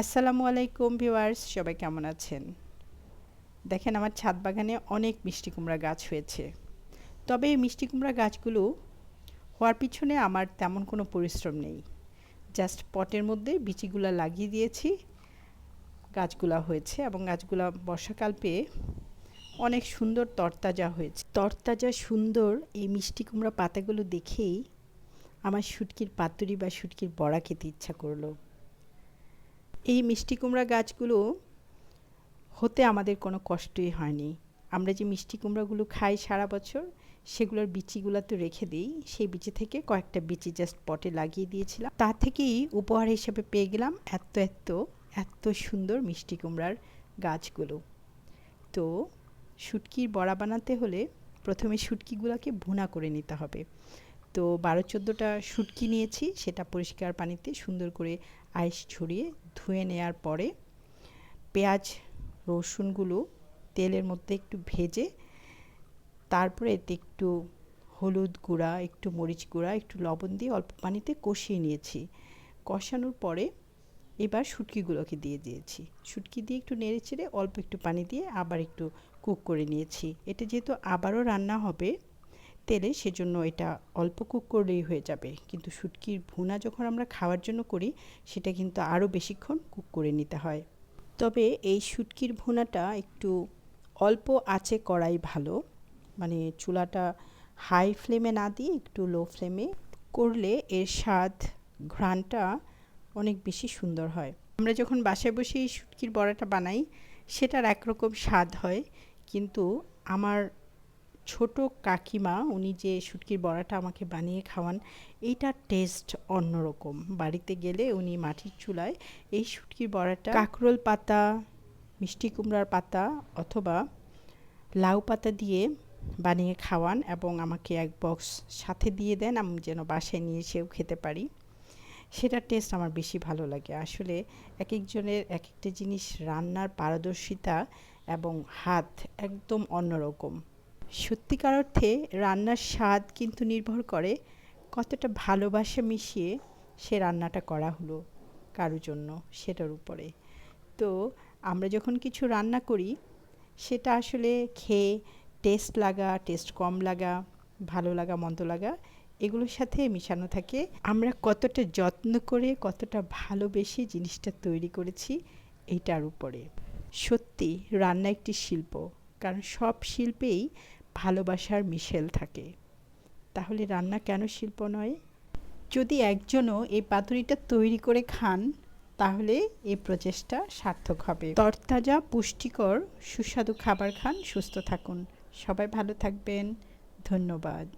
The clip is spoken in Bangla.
আসসালামু আলাইকুম ভিউয়ার্স, সবাই কেমন আছেন? দেখেন আমার ছাদ বাগানে অনেক মিষ্টি কুমড়া গাছ হয়েছে। তবে এই মিষ্টি কুমড়া গাছগুলো হওয়ার পিছনে আমার তেমন কোনো পরিশ্রম নেই। জাস্ট পটের মধ্যে বিচিগুলা লাগিয়ে দিয়েছি, গাছগুলা হয়েছে এবং গাছগুলা বর্ষাকাল পেয়ে অনেক সুন্দর তরতাজা হয়েছে। তরতাজা, সুন্দর এই মিষ্টি কুমড়া পাতাগুলো দেখেই আমার শুটকির পাতুরি বা শুটকির বড়া খেতে ইচ্ছা করল। এই মিষ্টি কুমড়া গাছগুলো হতে আমাদের কোনো কষ্টই হয়নি। আমরা যে মিষ্টি কুমড়াগুলো খাই সারা বছর, সেগুলোর বিচিগুলো তো রেখে দিই। সেই বিচি থেকে কয়েকটা বিচি জাস্ট পটে লাগিয়ে দিয়েছিলাম। তা থেকেই উপহার হিসেবে পেয়ে গেলাম এত এত এত সুন্দর মিষ্টি কুমড়ার গাছগুলো। তো শুটকির বড়া বানাতে হলে প্রথমে শুটকিগুলোকে ভুনা করে নিতে হবে। তো বারো চোদ্দোটা শুটকি নিয়েছি, সেটা পরিষ্কার পানিতে সুন্দর করে আইস ছড়িয়ে ধুয়ে নেওয়ার পরে পেঁয়াজ, রসুনগুলো তেলের মধ্যে একটু ভেজে, তারপরে এতে একটু হলুদ গুঁড়া, একটু মরিচ গুঁড়া, একটু লবণ দিয়ে অল্প পানিতে কষিয়ে নিয়েছি। কষানোর পরে এবার শুটকিগুলোকে দিয়ে দিয়েছি। শুটকি দিয়ে একটু নেড়ে চেড়ে অল্প একটু পানি দিয়ে আবার একটু কুক করে নিয়েছি। এটা যেহেতু আবারও রান্না হবে তেলে সেজন্য এটা অল্প কুক করলেই হয়ে যাবে। কিন্তু শুটকির ভুনা যখন আমরা খাওয়ার জন্য করি, সেটা কিন্তু আরও বেশিক্ষণ কুক করে নিতে হয়। তবে এই শুটকির ভুনাটা একটু অল্প আঁচে করাই ভালো। মানে চুলাটা হাই ফ্লেমে না দিয়ে একটু লো ফ্লেমে করলে এর স্বাদ, ঘ্রাণটা অনেক বেশি সুন্দর হয়। আমরা যখন বাসায় বসে এই শুটকির বড়াটা বানাই, সেটার একরকম স্বাদ হয়। কিন্তু আমার ছোট কাকিমা, উনি যে শুটকির বড়াটা আমাকে বানিয়ে খাওয়ান এইটার টেস্ট অন্যরকম। বাড়িতে গেলে উনি মাটির চুলায় এই শুটকির বড়াটা, কাঁকরোল পাতা, মিষ্টি কুমড়ার পাতা অথবা লাউ পাতা দিয়ে বানিয়ে খাওয়ান এবং আমাকে এক বক্স সাথে দিয়ে দেন, আমি যেন বাসায় নিয়ে এসেও খেতে পারি। সেটার টেস্ট আমার বেশি ভালো লাগে। আসলে এক একজনের এক একটা জিনিস রান্নার পারদর্শিতা এবং হাত একদম অন্যরকম। সত্যিকার অর্থে রান্নার স্বাদ কিন্তু নির্ভর করে কতটা ভালোবাসা মিশিয়ে সে রান্নাটা করা হলো কারোর জন্য সেটার উপরে। তো আমরা যখন কিছু রান্না করি, সেটা আসলে খেয়ে টেস্ট লাগা টেস্ট কম লাগা, ভালো লাগা, মন্দ লাগা, এগুলোর সাথে মিশানো থাকে। আমরা কতটা যত্ন করে, কতটা ভালোবেসে জিনিসটা তৈরি করেছি এটার উপরে। সত্যি রান্না একটি শিল্প, কারণ সব শিল্পেই ভালোবাসার মিশেল থাকে। তাহলে রান্না কেন শিল্প নয়? যদি একজনও এই পাতুরিটা তৈরি করে খান, তাহলে এই প্রচেষ্টা সার্থক হবে। তরতাজা, পুষ্টিকর, সুস্বাদু খাবার খান, সুস্থ থাকুন। সবাই ভালো থাকবেন। ধন্যবাদ।